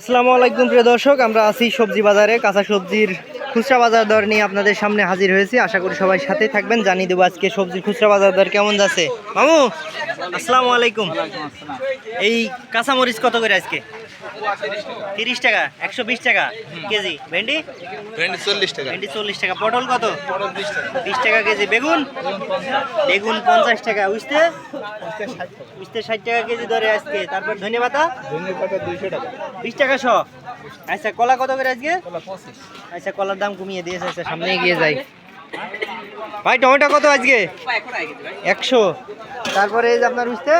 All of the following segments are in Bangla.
আসসালামু আলাইকুম, প্রিয় দর্শক। আমরা আছি সবজি বাজারে, কাঁচা সবজির খুচরা বাজার দর নিয়ে আপনাদের সামনে হাজির হয়েছি। আশা করি সবাই সাথে থাকবেন। জানিয়ে দেবো আজকে সবজির খুচরা বাজার দর কেমন যাচ্ছে। মামু, আসসালামু আলাইকুম। এই কাঁচামরিচ কত করে আজকে? তিরিশ টাকা একশো বিশ টাকা কেজি। ভেন্ডি? ভেন্ডি চল্লিশ টাকা। ভেন্ডি চল্লিশ টাকা। পটল কত? বিশ টাকা। কেজি। বেগুন? বেগুন পঞ্চাশ। টাকা। উঠতে উঠতে ষাট টাকা। কেজি ধরে আজকে। তারপর ধনে পাতা? ধনিয়া পাতা দুইশো টাকা। বিশ টাকা শ। আচ্ছা কলা কত করে আজকে? আচ্ছা কলার দাম কমিয়ে দিয়েছে। আচ্ছা সামনে এগিয়ে যাই। ভাই টমেটো কত আজকে? একশো। তারপরে এই যে আপনার উঠতে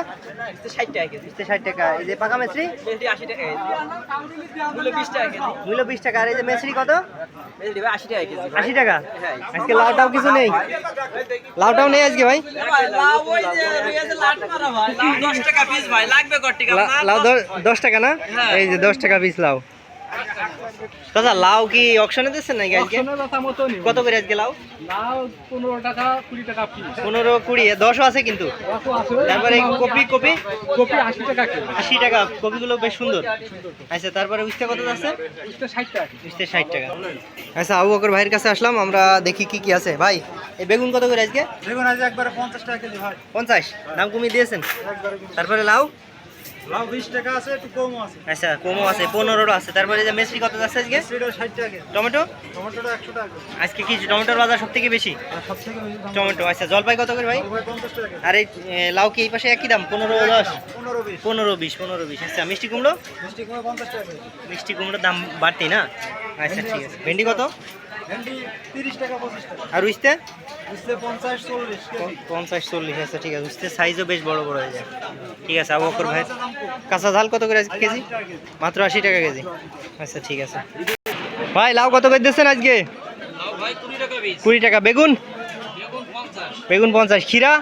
ষাট টাকা এই যে পাকা মেসরি? মূল্য বিশ টাকা। আর এই যে মেসরি কত? আশি টাকা। আজকে লাউটাও কিছু নেই। লাউটাও নেই আজকে ভাই? লাউ দ- দশ টাকা না? এই যে দশ টাকা পিস লাউ। দাদা লাউ কি অকশনে দিচ্ছেন নাকি আজকে? কত করে আজকে লাউ? পনেরো টাকা কুড়ি টাকা পনেরো কুড়ি দশও আছে কিন্তু। তারপরে কপি কপি? কপি আশি টাকা আশি টাকা কপিগুলো বেশ সুন্দর। আচ্ছা তারপরে উঠতে কত আছে উঠতে ষাট টাকা উঠতে ষাট টাকা। আচ্ছা আবু বকর ভাইয়ের কাছে আসলাম আমরা দেখি কি কি আছে। ভাই এই বেগুন কত করে আজকে? দেখুন আজ একবারে পঞ্চাশ টাকা কেজি ভাই পঞ্চাশ? দাম কমিয়ে দিয়েছেন? তারপরে লাউ? লাউ বিশ টাকা আছে একটু কম আছে। আচ্ছা কমও আছে পনেরোটা আছে। তারপরে যে মেসরি কত আজকে? টাকা। টমেটো? টমেটোটা একশো টাকা। আজকে কি টমেটোর বাজার সব থেকে বেশি বেশি টমেটো আচ্ছা জলপাই কত করে ভাই? টাকা। আর লাউ কি এই পাশে একই দাম? পনেরো দশ? পনেরো বিশ। পনেরো বিশ পনেরো বিশ। আচ্ছা মিষ্টি কুমড়ো? মিষ্টি কুমড়ো পঞ্চাশ টাকা। মিষ্টি কুমড়োর দাম বাড়তি না? আচ্ছা ঠিক আছে। ভেন্ডি কত? আর পঞ্চাশ চল্লিশ আচ্ছা ঠিক আছে। সাইজও বেশ বড় বড় হয়ে যায়। ঠিক আছে আবু বকর ভাই। কাঁচা ঝাল কত করে কেজি? কেজি। মাত্র আশি টাকা কেজি। আচ্ছা ঠিক আছে। ভাই লাউ কত করে দিচ্ছেন আজকে? কুড়ি টাকা বেগুন? বেগুন পঞ্চাশ। খিরা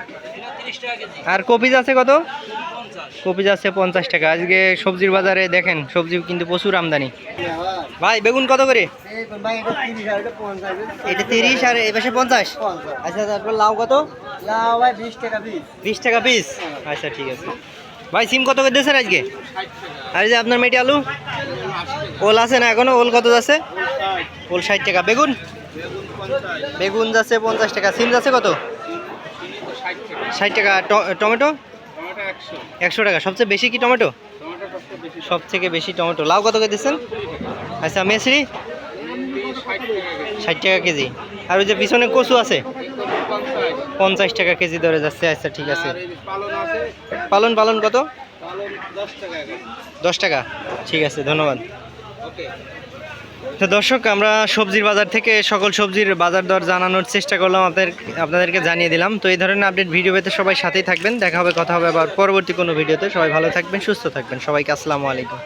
আর কপিজ আছে কত? কপিজ যাচ্ছে পঞ্চাশ টাকা। আজকে সবজির বাজারে দেখেন, সবজি কিন্তু প্রচুর আমদানি। ভাই, বেগুন কত করে? এটা তিরিশ আর এই পাশে পঞ্চাশ? আচ্ছা তারপর লাউ কত? লাউ বিশ টাকা পিস। আচ্ছা ঠিক আছে। ভাই, সিম কত করে দিয়েছেন আজকে? আর যে আপনার মেটি আলু? ওল আছে না এখনও? ওল কত যাচ্ছে? ওল ষাট টাকা। বেগুন? বেগুন যাচ্ছে পঞ্চাশ টাকা। সিম যাচ্ছে কত? ষাট টাকা। টমেটো? একশো। টাকা। সবচেয়ে বেশি কি টমেটো? সব থেকে বেশি টমেটো। লাউ কত করে দিচ্ছেন? আচ্ছা মেসরি? ষাট টাকা কেজি। আর ওই যে পিছনে কচু আছে? পঞ্চাশ টাকা কেজি ধরে যাচ্ছে। আচ্ছা ঠিক আছে। পালন পালন কত? দশ টাকা। ঠিক আছে ধন্যবাদ। তো দর্শক, আমরা সবজির বাজার থেকে সকল সবজির বাজার দর জানানোর চেষ্টা করলাম, আপনাদের, আপনাদেরকে জানিয়ে দিলাম। তো এই ধরনের আপডেট ভিডিও পেতে সবাই সাথেই থাকবেন। দেখা হবে, কথা হবে আবার পরবর্তী কোনো ভিডিওতে সবাই ভালো থাকবেন, সুস্থ থাকবেন। সবাইকে আসসালামু আলাইকুম।